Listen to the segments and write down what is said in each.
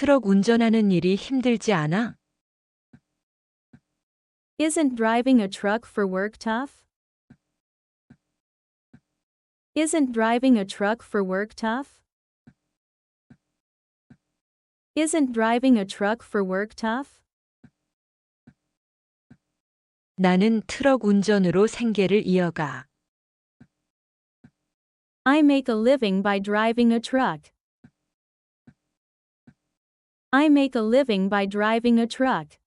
트럭 운전하는 일이 힘들지 않아? Isn't driving a truck for work tough? Isn't driving a truck for work tough? Isn't driving a truck for work tough? 나는 트럭 운전으로 생계를 이어가. I make a living by driving a truck. I make a living by driving a truck.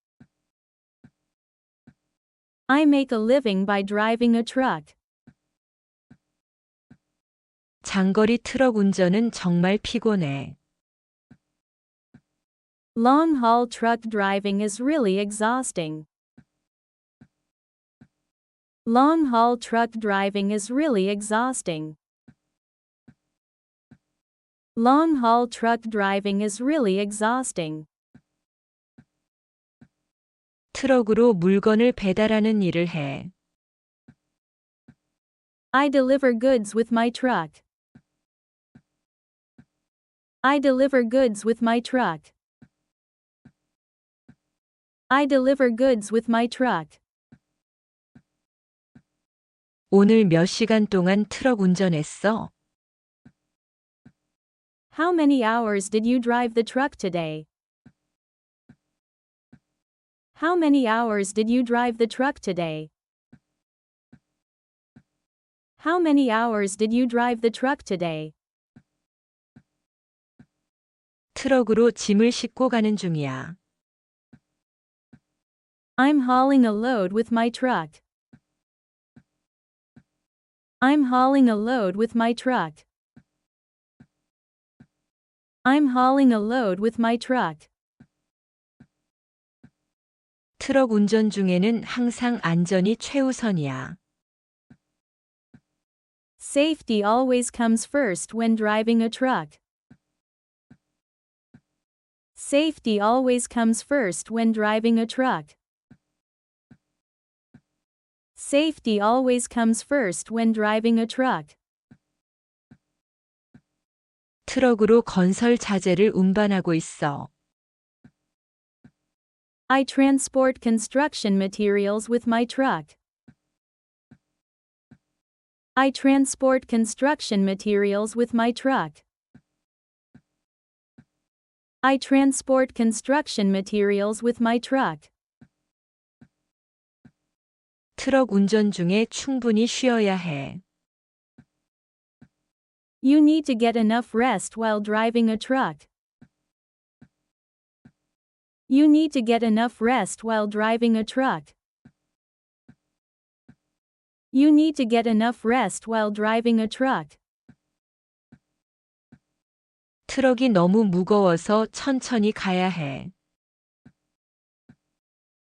I make a living by driving a truck. 장거리 트럭 운전은 정말 피곤해. Long haul truck driving is really exhausting. Long haul truck driving is really exhausting. Long haul truck driving is really exhausting. 트럭으로 물건을 배달하는 일을 해. I deliver goods with my truck. I deliver goods with my truck. I deliver goods with my truck. 오늘 몇 시간 동안 트럭 운전했어? How many hours did you drive the truck today? How many hours did you drive the truck today? How many hours did you drive the truck today? 트럭으로 짐을 싣고 가는 중이야. I'm hauling a load with my truck. I'm hauling a load with my truck. I'm hauling a load with my truck. 트럭 운전 중에는 항상 안전이 최우선이야. Safety always comes first when driving a truck. Safety always comes first when driving a truck. Safety always comes first when driving a truck. 트럭으로 건설 자재를 운반하고 있어. I transport construction materials with my truck. I transport construction materials with my truck. I transport construction materials with my truck. 트럭 운전 중에 충분히 쉬어야 해. You need to get enough rest while driving a truck. You need to get enough rest while driving a truck. You need to get enough rest while driving a truck. 트럭이 너무 무거워서 천천히 가야 해.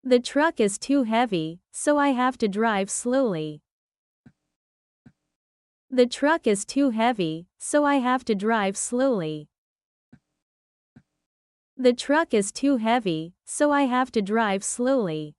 The truck is too heavy, so I have to drive slowly. The truck is too heavy, so I have to drive slowly. The truck is too heavy, so I have to drive slowly.